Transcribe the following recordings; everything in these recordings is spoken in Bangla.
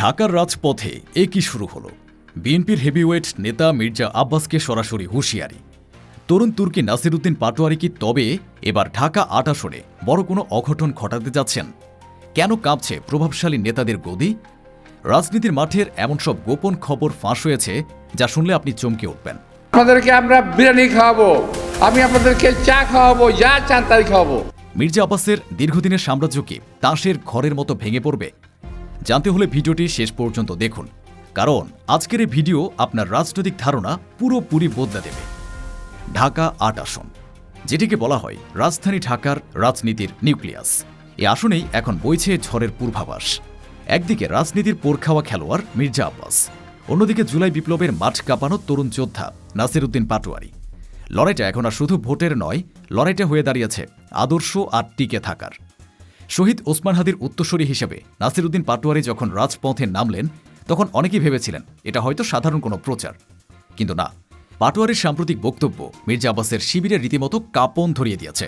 ঢাকার রাজপথে এ কি শুরু হলো। বিএনপির হেভিওয়েট নেতা মির্জা আব্বাসকে সরাসরি হুঁশিয়ারি। তরুণ তুর্কি নাসিরুদ্দিন পাটোয়ারি কি তবে এবার ঢাকা আট আসনে বড় কোনো অঘটন ঘটাতে যাচ্ছেন? কেন কাঁপছে প্রভাবশালী নেতাদের গদি? রাজনীতির মাঠের এমন সব গোপন খবর ফাঁস হয়েছে যা শুনলে আপনি চমকে উঠবেন। আপনাদেরকে আমরা বিরিয়ানি খাওয়াবো আমি আপনাদেরকে চা খাওয়াবো যা চান তাই খাওয়াবো। মির্জা আব্বাসের দীর্ঘদিনের সাম্রাজ্য কি তাঁশের ঘরের মতো ভেঙে পড়বে? জানতে হলে ভিডিওটি শেষ পর্যন্ত দেখুন। কারণ আজকের এই ভিডিও আপনার রাজনৈতিক ধারণা পুরোপুরি বদলে দেবে। ঢাকা আট আসন, যেটিকে বলা হয় রাজধানী ঢাকার রাজনীতির নিউক্লিয়াস। এই আসনেই এখন বইছে ঝড়ের পূর্বাভাস। একদিকে রাজনীতির পোরখাওয়া খেলোয়াড় মির্জা আব্বাস, অন্যদিকে জুলাই বিপ্লবের মাঠ কাঁপানো তরুণ যোদ্ধা নাসিরুদ্দিন পাটোয়ারি। লড়াইটা এখন আর শুধু ভোটের নয়, লড়াইটা হয়ে দাঁড়িয়েছে আদর্শ আর টিকে থাকার। শহীদ ওসমান হাদির উত্তরসূরি হিসেবে নাসিরুদ্দিন পাটোয়ারি যখন রাজপথে নামলেন তখন অনেকেই ভেবেছিলেন এটা হয়তো সাধারণ কোনো প্রচার। কিন্তু না পাটোয়ারির সাম্প্রতিক বক্তব্য মির্জা আব্বাসের শিবিরের রীতিমতো কাঁপন ধরিয়ে দিয়েছে।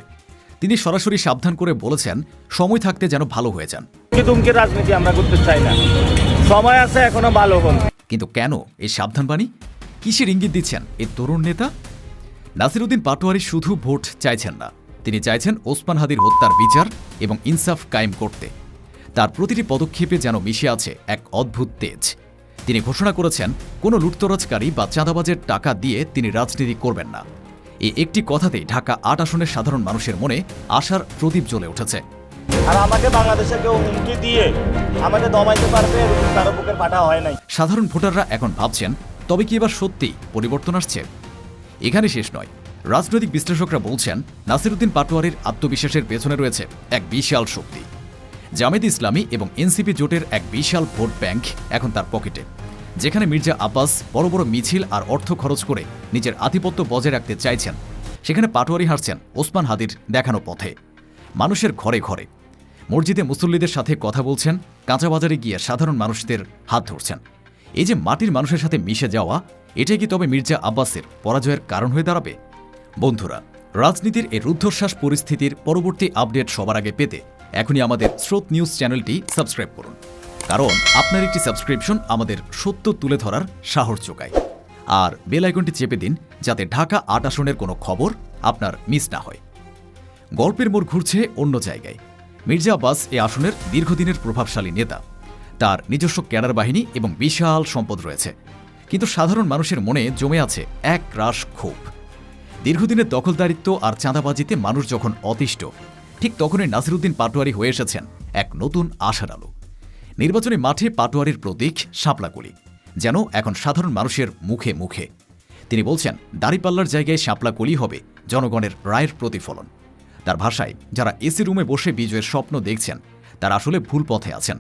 তিনি সরাসরি সাবধান করে বলেছেন সময় থাকতে যেন ভালো হয়ে যান। রাজনীতি আমরা করতে চাই না। সময় আছে এখনও ভালো হন কিন্তু কেন এই সাবধান বাণী কিসের ইঙ্গিত দিচ্ছেন এই তরুণ নেতা? নাসিরুদ্দিন পাটোয়ারি শুধু ভোট চাইছেন না তিনি চাইছেন ওসমান হাদির হত্যার বিচার এবং ইনসাফ কায়েম করতে। তার প্রতিটি পদক্ষেপে যেন মিশে আছে এক অদ্ভুত তেজ। তিনি ঘোষণা করেছেন কোনো লুটতরাজকারী বা চাঁদাবাজের টাকা দিয়ে তিনি রাজনীতি করবেন না। এই একটি কথাতেই ঢাকা আট আসনের সাধারণ মানুষের মনে আশার প্রদীপ জ্বলে উঠেছে। আর আমাকে বাংলাদেশে কেউ হুমকি দিয়ে আমাকে দমাইতে পারবে কারও বুকের পাঠা হয় নাই। সাধারণ ভোটাররা এখন ভাবছেন তবে কি এবার সত্যি পরিবর্তন আসছে? এখানে শেষ নয়। রাজনৈতিক বিশ্লেষকরা বলছেন, নাসিরুদ্দিন পাটোয়ারির আত্মবিশ্বাসের পেছনে রয়েছে এক বিশাল শক্তি। জামেদ ইসলামী এবং এনসিপি জোটের এক বিশাল ভোট ব্যাংক এখন তার পকেটে। যেখানে মির্জা আব্বাস বড় বড় মিছিল আর অর্থ খরচ করে নিজের আধিপত্য বজায় রাখতে চাইছেন, সেখানে পাটোয়ারি হারছেন ওসমান হাদির দেখানো পথে। মানুষের ঘরে ঘরে। মসজিদে মুসল্লিদের সাথে কথা বলছেন, কাঁচা বাজারে গিয়ে সাধারণ মানুষদের হাত ধরছেন। এই যে মাটির মানুষের সাথে মিশে যাওয়া, এটাই কি তবে মির্জা আব্বাসের পরাজয়ের কারণ হয়ে দাঁড়াবে? বন্ধুরা, রাজনীতির এই রুদ্ধশ্বাস পরিস্থিতির পরবর্তী আপডেট সবার আগে পেতে এখনই আমাদের স্রোত নিউজ চ্যানেলটি সাবস্ক্রাইব করুন। কারণ আপনার একটি সাবস্ক্রিপশন আমাদের সত্য তুলে ধরার সাহস যোগায়। আর বেল আইকনটি চেপে দিন যাতে ঢাকা আট আসনের কোনো খবর আপনার মিস না হয়। গল্পের মোড় ঘুরছে অন্য জায়গায়। মির্জা আব্বাস এ আসনের দীর্ঘদিনের প্রভাবশালী নেতা। তার নিজস্ব ক্যাডার বাহিনী এবং বিশাল সম্পদ রয়েছে। কিন্তু সাধারণ মানুষের মনে জমে আছে এক রাশ ক্ষোভ। দীর্ঘদিনের দখলদারিত্ব আর চাঁদাবাজিতে মানুষ যখন অতিষ্ঠ, ঠিক তখনই নাসিরুদ্দিন পাটোয়ারি হয়ে এসেছেন এক নতুন আশার আলো। নির্বাচনী মাঠে পাটোয়ারির প্রতীক শাপলাকুলি, যেন এখন সাধারণ মানুষের মুখে মুখে। তিনি বলছেন, দাড়িপাল্লার জায়গায় শাপলাকুলি হবে জনগণের রায়ের প্রতিফলন। তার ভাষায়, যারা এসি রুমে বসে বিজয়ের স্বপ্ন দেখছেন, তারা আসলে ভুল পথে আছেন।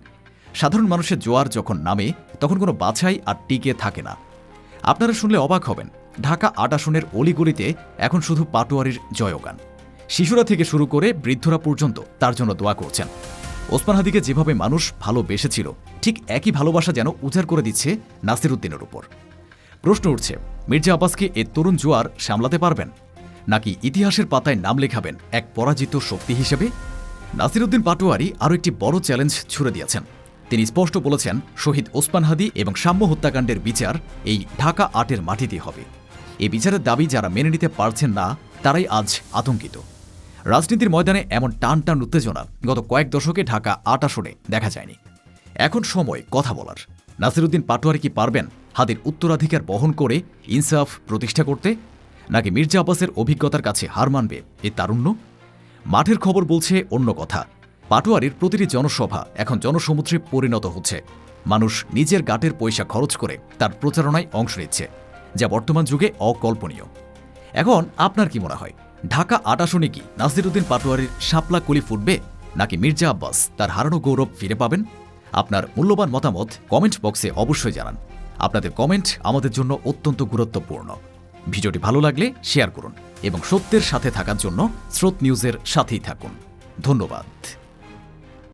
সাধারণ মানুষের জোয়ার যখন নামে, তখন কোনো বাছাই আর টিকে থাকে না। আপনারা শুনলে অবাক হবেন ঢাকা আট আসনের অলিগলিতে এখন শুধু পাটোয়ারির জয়গান। শিশুরা থেকে শুরু করে বৃদ্ধরা পর্যন্ত তার জন্য দোয়া করছেন। ওসমান হাদিকে যেভাবে মানুষ ভালোবেসেছিল, ঠিক একই ভালোবাসা যেন উজাড় করে দিচ্ছে নাসিরুদ্দিনের উপর। প্রশ্ন উঠছে, মির্জা আব্বাসকে এ তরুণ জোয়ার সামলাতে পারবেন? নাকি ইতিহাসের পাতায় নাম লেখাবেন এক পরাজিত শক্তি হিসেবে? নাসিরুদ্দিন পাটোয়ারি আরও একটি বড় চ্যালেঞ্জ ছুড়ে দিয়েছেন। তিনি স্পষ্ট বলেছেন, শহীদ ওসমান হাদি এবং সাম্য হত্যাকাণ্ডের বিচার এই ঢাকা আটের মাটিতে হবে। এই বিচারের দাবি যারা মেনে নিতে পারছেন না, তারাই আজ আতঙ্কিত। রাজনীতির ময়দানে এমন টান টান উত্তেজনা গত কয়েক দশকে ঢাকা আট আসনে দেখা যায়নি। এখন সময় কথা বলার। নাসিরুদ্দিন পাটোয়ারি কি পারবেন হাদির উত্তরাধিকার বহন করে ইনসাফ প্রতিষ্ঠা করতে, নাকি মির্জা আব্বাসের অভিজ্ঞতার কাছে হার মানবে এ তারুণ্য? মাঠের খবর বলছে অন্য কথা। পাটোয়ারির প্রতিটি জনসভা এখন জনসমুদ্রে পরিণত হচ্ছে। মানুষ নিজের গাটের পয়সা খরচ করে তার প্রচারণায় অংশ নিচ্ছে। যা বর্তমান যুগে অকল্পনীয়। এখন আপনার কি মনে হয়, ঢাকা আট আসনে কি নাসিরুদ্দিন পাটোয়ারির শাপলা কলি ফুটবে, নাকি মির্জা আব্বাস তার হারানো গৌরব ফিরে পাবেন? আপনার মূল্যবান মতামত কমেন্ট বক্সে অবশ্যই জানান। আপনাদের কমেন্ট আমাদের জন্য অত্যন্ত গুরুত্বপূর্ণ। ভিডিওটি ভালো লাগলে শেয়ার করুন এবং সত্যের সাথে থাকার জন্য স্রোত নিউজের সাথেই থাকুন। ধন্যবাদ।